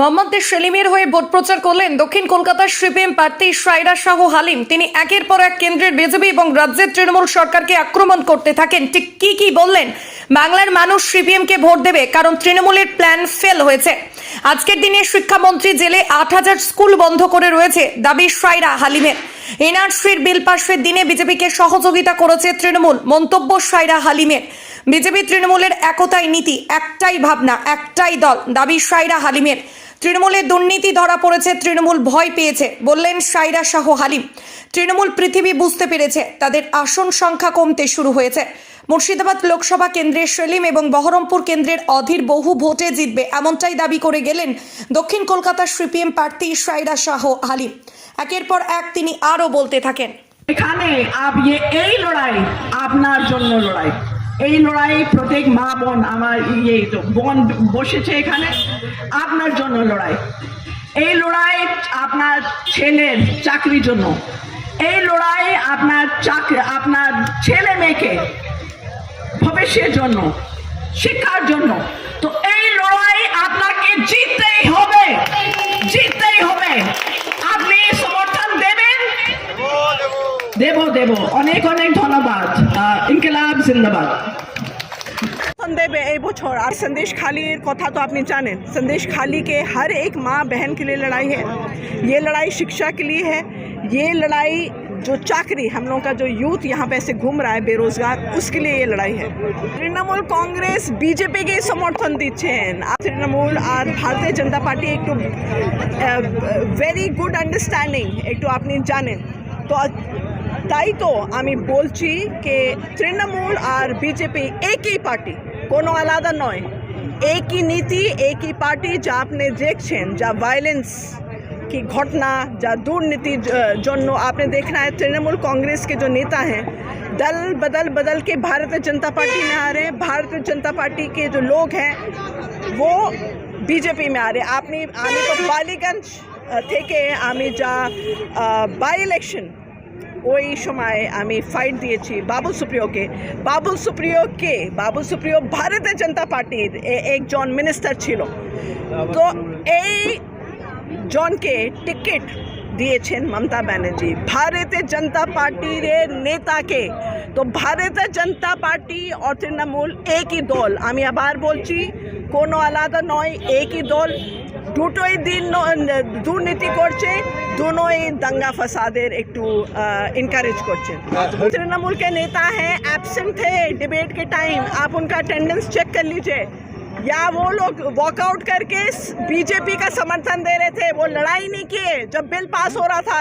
মোহাম্মদ সেলিমের হয়ে ভোট প্রচার করলেন দক্ষিণ কলকাতার সিপিএম প্রার্থী সাইরা শাহ হালিম। তিনি একের পর এক কেন্দ্রের বিজেপি এবং রাজ্যের তৃণমূল সরকারকে আক্রমণ করতে থাকেন। ঠিক কি কি বললেন? বাংলার মানুষ সিপিএমকে ভোট দেবে কারণ তৃণমূলের প্ল্যান ফেল হয়েছে। আজকের দিনে শিক্ষামন্ত্রী জেলে আট হাজার স্কুল বন্ধ করে রয়েছে দাবি সাইরা হালিমের। এনআরসির বিল পাশের দিনে বিজেপিকে সহযোগিতা করেছে তৃণমূল। মন্তব্য সাইরা হালিমের। বিজেপি তৃণমূলের একতাই নীতি, একটাই ভাবনা, একটাই দল, দাবি সাইরা হালিমের। তৃণমূলের দুর্নীতি ধরা পড়েছে, তৃণমূল ভয় পেয়েছে, বললেন সাইরা শাহ হালিম। তৃণমূল পৃথিবী বুঝতে পেরেছে, তাদের আসন সংখ্যা কমতে শুরু হয়েছে। মুর্শিদাবাদ লোকসভা কেন্দ্রের সেলিম এবং বহরমপুর কেন্দ্রের অধীর বহু ভোটে জিতবে, এমনটাই দাবি করে গেলেন দক্ষিণ কলকাতার সিপিএম প্রার্থী সাইরা শাহ হালিম। একের পর এক তিনি আরও বলতে থাকেন। এখানে আপ এই লড়াই আপনার জন্য লড়াই। এই লড়াই প্রত্যেক মা বোন আমার ইয়ে বোন বসেছে এখানে, আপনার জন্য লড়াই। এই লড়াই আপনার ছেলের চাকরির জন্য। এই লড়াই আপনার চাকরি আপনার ছেলে মেয়েকে ভবিষ্যের জন্য, শিক্ষার জন্য। তো এই লড়াই আপনাকে জিততেই হবে। দেব দেব অনেক অনেক ধন্যবাদ আহ, ইনকিলাব জিন্দাবাদ দেবে এই বছর আর সন্দেশ খালির কথা তো আপনি জানেন संदेश खाली के हर एक माँ बहन के लिए लड़ाई है ये लड़ाई शिक्षा के लिए है ये लड़ाई जो चाकरी हम लोगों का जो यूथ यहाँ पे ऐसे घूम रहा है बेरोजगार उसके लिए ये लड़ाई है তৃণমূল কংগ্রেস বিজেপিকে সমর্থন দিচ্ছেন আর তৃণমূল আর ভারতীয় জনতা পার্টি একটু ভেরি গুড আন্ডারস্ট্যান্ডিং একটু আপনি জানেন তো তাই তো আমি বলছি যে তৃণমূল আর বিজেপি একই পার্টি কোনো আলাদা নয় একই নীতি একই পার্টি যা আপনি দেখছেন যা ভায়োলেন্স की घटना या दुर्नीति ज- জন্য आपने देखना है तृणमूल कांग्रेस के जो नेता हैं दल बदल बदल के भारतीय जनता पार्टी में आ रहे हैं भारतीय जनता पार्टी के जो लोग हैं वो বিজেপি में आ रहे हैं আপনি আমি তো বালিগঞ্জ আহ, থেকে আমি যা বাই ইলেকশন ওই সময় আমি ফাইট দিয়েছি বাবুল সুপ্রিয়কে। বাবুল সুপ্রিয়কে বাবুল সুপ্রিয় ভারতীয় জনতা পার্টির একজন মিনিস্টার ছিল। তো এই জনকে টিকিট দিয়েছেন মমতা ব্যানার্জি। ভারতীয় জনতা পার্টির নেতাকে। তো ভারতীয় জনতা পার্টি और তৃণমূল একই দল। আমি আবার বলছি, কোনো আলাদা নয়, একই দল। দুটোই দিন দুর্নীতি করছে দুটোই দাঙ্গা ফসাদের একটু এনকারেজ করছে। তৃণমূল के नेता है एबसेंट थे डिबेट के टाइम आप उनका अटेंडेंस चेक कर लीजिए। या वो लोग वॉकआउट करके बीजेपी का समर्थन दे रहे थे, वो लड़ाई नहीं किए, जब बिल पास हो रहा था